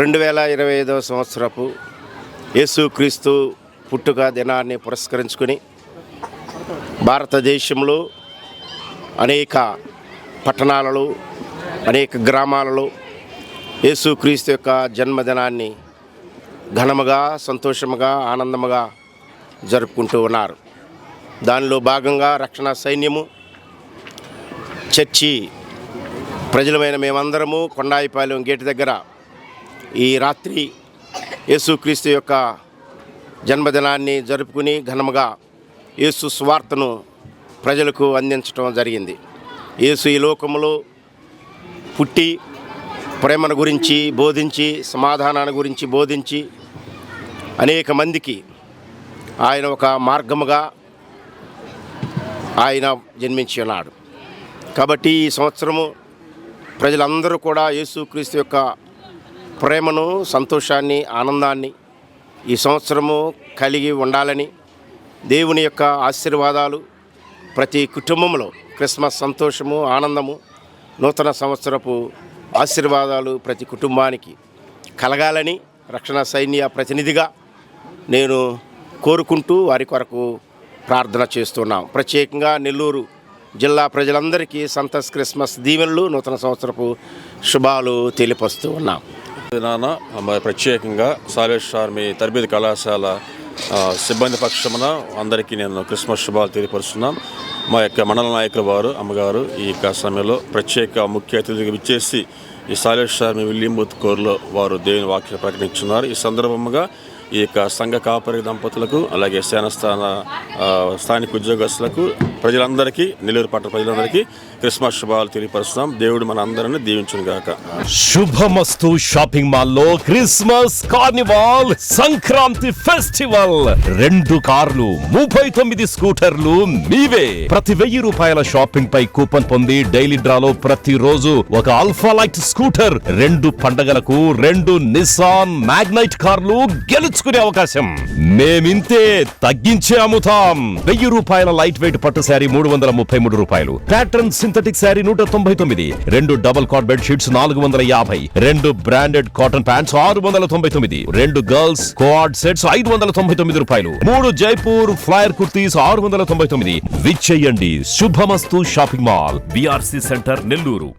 రెండు వేల ఇరవై ఐదవ సంవత్సరపు యేసుక్రీస్తు పుట్టుక దినాన్ని పురస్కరించుకుని భారతదేశంలో అనేక పట్టణాలలో అనేక గ్రామాలలో యేసుక్రీస్తు యొక్క జన్మదినాన్ని ఘనముగా సంతోషముగా ఆనందముగా జరుపుకుంటూ ఉన్నారు. దానిలో భాగంగా రక్షణ సైన్యము చర్చి ప్రజలమైన మేమందరము కొండాయిపాలెం గేటు దగ్గర ఈ రాత్రి యేసుక్రీస్తు యొక్క జన్మదినాన్ని జరుపుకుని ఘనముగా యేసు స్వార్తను ప్రజలకు అందించడం జరిగింది. యేసు ఈ లోకములో పుట్టి ప్రేమను గురించి బోధించి సమాధానాన్ని గురించి బోధించి అనేక మందికి ఆయన ఒక మార్గముగా ఆయన జన్మించి ఉన్నాడు. కాబట్టి ఈ సంవత్సరము ప్రజలందరూ కూడా యేసుక్రీస్తు యొక్క ప్రేమను సంతోషాన్ని ఆనందాన్ని ఈ సంవత్సరము కలిగి ఉండాలని దేవుని యొక్క ఆశీర్వాదాలు ప్రతి కుటుంబంలో క్రిస్మస్ సంతోషము ఆనందము నూతన సంవత్సరపు ఆశీర్వాదాలు ప్రతి కుటుంబానికి కలగాలని రక్షణ సైన్య ప్రతినిధిగా నేను కోరుకుంటూ వారి కొరకు ప్రార్థన చేస్తున్నాం. ప్రత్యేకంగా నెల్లూరు జిల్లా ప్రజలందరికీ సంతస్ క్రిస్మస్ దీవెనలు నూతన సంవత్సరపు శుభాలు తెలియపరుస్తూ ఉన్నాం. దినాన మరి ప్రత్యేకంగా సాలేష్ ఆర్మీ తరబేది కళాశాల సిబ్బంది పక్షమున అందరికీ నేను క్రిస్మస్ శుభాలు తెలియపరుస్తున్నాం. మా యొక్క మండల నాయకుల వారు అమ్మగారు ఈ యొక్క సమయంలో ప్రత్యేక ముఖ్య అతిథిగా విచ్చేసి ఈ సాలేష్ ఆర్మీ విలియం కోర్లో వారు దేవుని వాక్యం ప్రకటించున్నారు. ఈ సందర్భంగా ఈ యొక్క సంఘ కాపరి దంపతులకు అలాగే సేనస్థాన స్థానిక ఉద్యోగస్తులకు ప్రజలందరికీ నెల్లూరు పట్టణ ప్రజలందరికీ క్రిస్మస్ శుభాలు తెలియపరుస్తున్నాం. దేవుడు మన అందరిని దీవించును గాక శుభమస్తు షాపింగ్ మాల్లో క్రిస్మస్ కార్నివాల్ సంక్రాంతి ఫెస్టివల్. రెండు కార్లు ముప్పై తొమ్మిది స్కూటర్లు మీవే. ప్రతి వెయ్యి రూపాయల షాపింగ్ పై కూపన్ పొంది డైలీ డ్రాలో ప్రతి రోజు ఒక అల్ఫా లైట్ స్కూటర్ రెండు పండగలకు రెండు నిసాన్ మ్యాగ్నైట్ కార్లు గెలుచు తీసుకునే అవకాశం. మేమింతే తగ్గించే అమ్ముతాం వెయ్యి రూపాయల లైట్ వెయిట్ పట్టు శారీ మూడు వందల ముప్పై మూడు రూపాయలు. ప్యాటర్న్ సింథటిక్ శారీ నూట తొంభై తొమ్మిది. రెండు డబుల్ కాట్ బెడ్ షీట్స్ నాలుగు వందల యాభై. రెండు బ్రాండెడ్ కాటన్ ప్యాంట్స్ ఆరు వందల తొంభై తొమ్మిది. రెండు గర్ల్స్ కోఆర్డ్ సెట్స్ ఐదు వందల తొంభై తొమ్మిది రూపాయలు. మూడు జైపూర్ ఫ్లైర్ కుర్తీస్ ఆరు వందల తొంభై తొమ్మిది. విచ్చేయండి. Shubhamastu shopping mall. BRC centre Nellore.